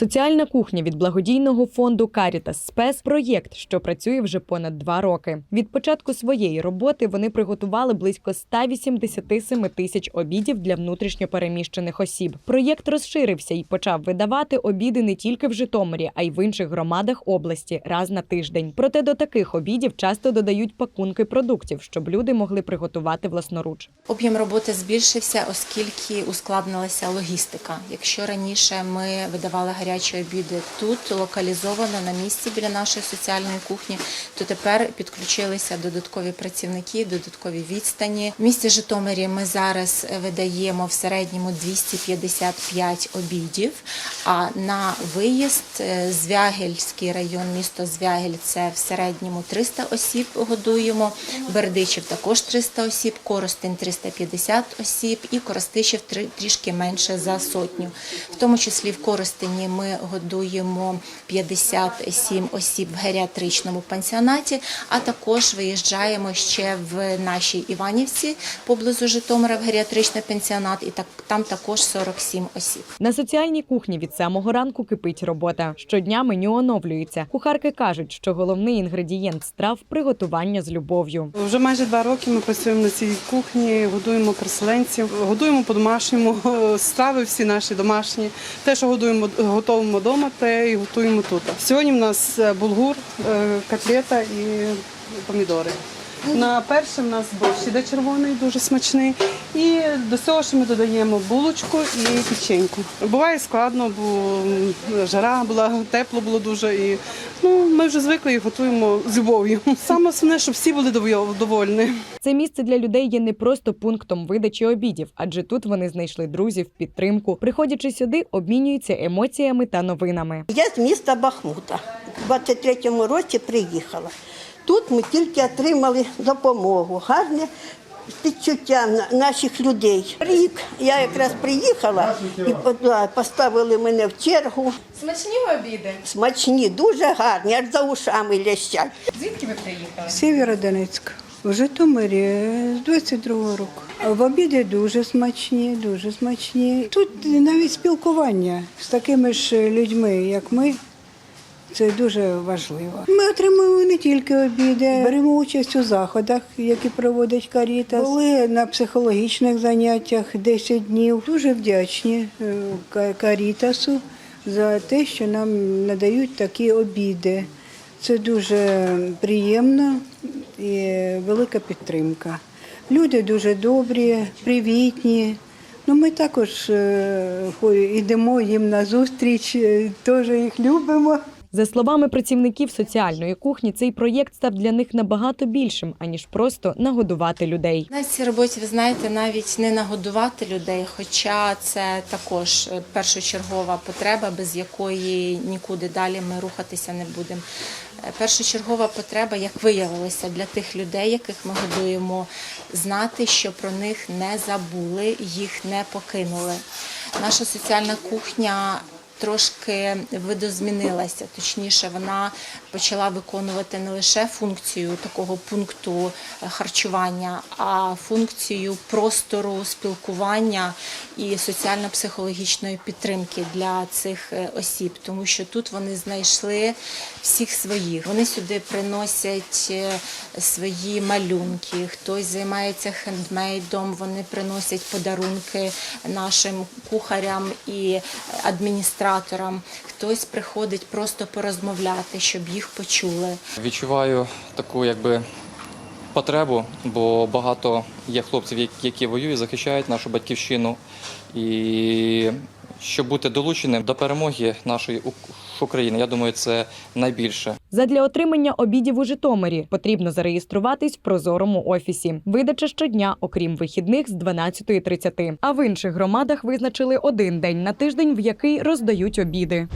Соціальна кухня від благодійного фонду Caritas Спес проєкт, що працює вже понад два роки. Від початку своєї роботи вони приготували близько 187 тисяч обідів для внутрішньопереміщених осіб. Проєкт розширився і почав видавати обіди не тільки в Житомирі, а й в інших громадах області раз на тиждень. Проте до таких обідів часто додають пакунки продуктів, щоб люди могли приготувати власноруч. Об'єм роботи збільшився, оскільки ускладнилася логістика. Якщо раніше ми видавали гарячі обіди тут, локалізовано на місці біля нашої соціальної кухні, то тепер підключилися додаткові працівники, додаткові відстані. В місті Житомирі ми зараз видаємо в середньому 255 обідів. А на виїзд е, Звягельський район, місто Звягель, це в середньому 300 осіб годуємо. Бердичів також 300 осіб, Коростень 350 осіб і Коростишів трішки менше за сотню. В тому числі в Коростені ми годуємо 57 осіб в геріатричному пансіонаті, а також виїжджаємо ще в нашій Іванівці поблизу Житомира в геріатричний пансіонат, і так там також 47 осіб. На соціальній кухні від самого ранку кипить робота. Щодня меню оновлюється. Кухарки кажуть, що головний інгредієнт страв приготування з любов'ю. Вже майже два роки ми працюємо на цій кухні, годуємо переселенців, годуємо по-домашньому, страви всі наші домашні. Те, що годуємо, готуємо вдома, те і готуємо тут. Сьогодні в нас е, булгур, е, котлета і помідори. На перше в нас борщ іде червоний, дуже смачний. І до цього ще ми додаємо булочку і печеньку. Буває складно, бо жара була, тепло було дуже. І ну, ми вже звикли і готуємо з любов'ю. Саме основне, щоб всі були довольні. Це місце для людей є не просто пунктом видачі обідів, адже тут вони знайшли друзів, підтримку. Приходячи сюди, обмінюються емоціями та новинами. Я з міста Бахмута. У 23-му році приїхала. Тут ми тільки отримали допомогу, гарне відчуття наших людей. Рік я якраз приїхала і да, поставили мене в чергу. Смачні обіди. Смачні, дуже гарні, аж за ушами лящать. Звідки ви приїхали? Сєвєродонецьк. В Житомирі з 22-го року. В обіди дуже смачні, дуже смачні. Тут навіть спілкування з такими ж людьми, як ми. Це дуже важливо. Ми отримуємо не тільки обіди, беремо участь у заходах, які проводить Каріта. Були на психологічних заняттях 10 днів. Дуже вдячні е, Карітасу за те, що нам надають такі обіди. Це дуже приємно і велика підтримка. Люди дуже добрі, привітні. Ну, ми також е, йдемо їм на зустріч, е, теж їх любимо. За словами працівників соціальної кухні, цей проєкт став для них набагато більшим, аніж просто нагодувати людей. На цій роботі, ви знаєте, навіть не нагодувати людей, хоча це також е, першочергова потреба, без якої нікуди далі ми рухатися не будемо. Е, Першочергова потреба, як виявилося, для тих людей, яких ми годуємо, знати, що про них не забули, їх не покинули. Наша соціальна кухня трошки видозмінилася. Точніше, вона почала виконувати не лише функцію такого пункту е, харчування, а функцію простору спілкування і соціально-психологічної підтримки для цих е, осіб, тому що тут вони знайшли всіх своїх. Вони сюди приносять е, свої малюнки, хтось займається хендмейдом, вони приносять подарунки нашим кухарям і адміністраторам. Хтось приходить просто порозмовляти, щоб їх почули. Відчуваю таку якби потребу, бо багато є хлопців, які воюють, захищають нашу батьківщину. І щоб бути долученим до перемоги нашої України, я думаю, це найбільше. Задля отримання обідів у Житомирі потрібно зареєструватись в прозорому офісі. Видача щодня, окрім вихідних, з 12.30. А в інших громадах визначили один день на тиждень, в який роздають обіди.